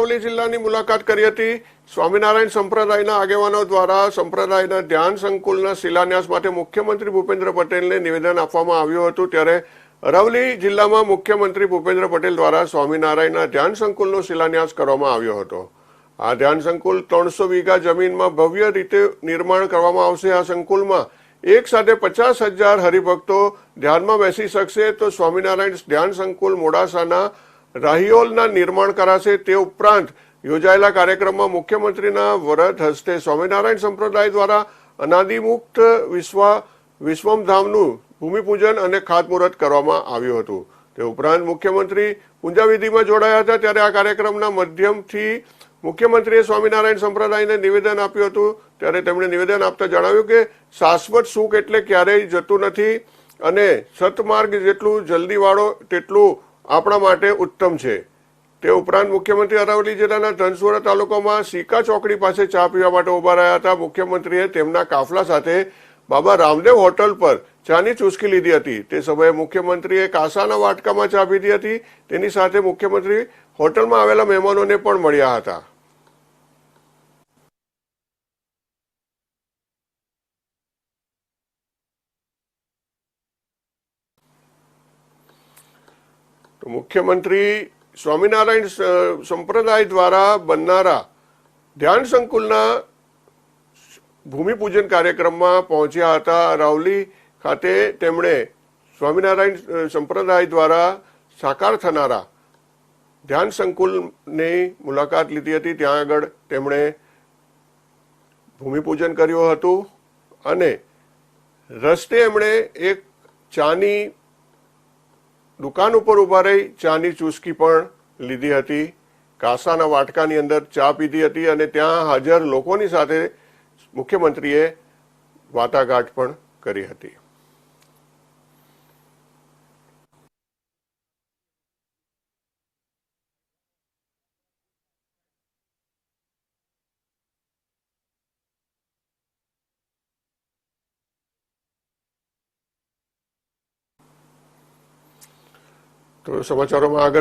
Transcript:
અરવલ્લી જિલ્લાની મુલાકાત કરી હતી. સ્વામિનારાયણ સંપ્રદાયના આગેવાનો દ્વારા સંપ્રદાયના ધ્યાન સંકુલના શિલાન્યાસ માટે મુખ્યમંત્રી ભૂપેન્દ્ર પટેલને નિવેદન આપવામાં આવ્યું હતું. ત્યારે અરવલ્લી જિલ્લામાં મુખ્યમંત્રી ભૂપેન્દ્ર પટેલ દ્વારા સ્વામિનારાયણના ધ્યાન સંકુલનો શિલાન્યાસ કરવામાં આવ્યો હતો. આ ધ્યાન સંકુલ ત્રણસો વીઘા જમીનમાં ભવ્ય રીતે નિર્માણ કરવામાં આવશે. આ સંકુલમાં એક સાથે પચાસ હજાર હરિભક્તો ધ્યાનમાં બેસી શકશે. તો સ્વામિનારાયણ ધ્યાન સંકુલ મોડાસાના રાહિયોલના નિર્માણ કરાશે તે ઉપરાંત યોજાયેલા કાર્યક્રમમાં મુખ્યમંત્રીના વરદ હસ્તે સ્વામિનારાયણ સંપ્રદાય દ્વારા અનાદિમુક્ત વિશ્વ, વિશ્વમધામનું ભૂમિપૂજન અને ખાતમુહૂર્ત કરવામાં આવ્યું હતું. તે ઉપરાંત મુખ્યમંત્રી પૂંજાવિધિમાં જોડાયા હતા, ત્યારે આ કાર્યક્રમના માધ્યમથી મુખ્યમંત્રીએ સ્વામિનારાયણ સંપ્રદાયને નિવેદન આપ્યું હતું. ત્યારે તેમણે નિવેદન આપતા જણાવ્યું કે, શાશ્વત સુખ એટલે ક્યારેય જતું નથી અને સતમાર્ગ જેટલું જલ્દીવાળો, તેટલું આપણા માટે ઉત્તમ છે. તે ઉપરાંત મુખ્યમંત્રી અરવલ્લી જિલ્લાના ધનસુરા તાલુકામાં સીકા ચોકડી પાસે ચા પીવા માટે ઊભા રહ્યા હતા. મુખ્યમંત્રીએ તેમના કાફલા સાથે બાબા રામદેવ હોટલ પર ચાની ચૂસકી લીધી હતી. તે સમયે મુખ્યમંત્રીએ કાસાના વાટકામાં ચા પીધી હતી. તેની સાથે મુખ્યમંત્રી હોટલમાં આવેલા મહેમાનોને પણ મળ્યા હતા. તો મુખ્યમંત્રી સ્વામિનારાયણ સંપ્રદાય દ્વારા બનનારા ધ્યાન સંકુલના ભૂમિપૂજન કાર્યક્રમમાં પહોંચ્યા હતા રાવલી ખાતે તેમણે સ્વામિનારાયણ સંપ્રદાય દ્વારા સાકાર થનારા ધ્યાન સંકુલની મુલાકાત લીધી હતી. ત્યાં આગળ તેમણે ભૂમિપૂજન કર્યું હતું અને રસ્તે એમણે એક ચાની દુકાન ઉપર ઊભા રહી ચાની ચૂસકી પણ લીધી હતી. કાસાના વાટકાની અંદર ચા પીધી હતી અને ત્યાં હાજર લોકોની સાથે મુખ્યમંત્રીએ વાટાઘાટ પણ કરી હતી. સમાચારોમાં આગળ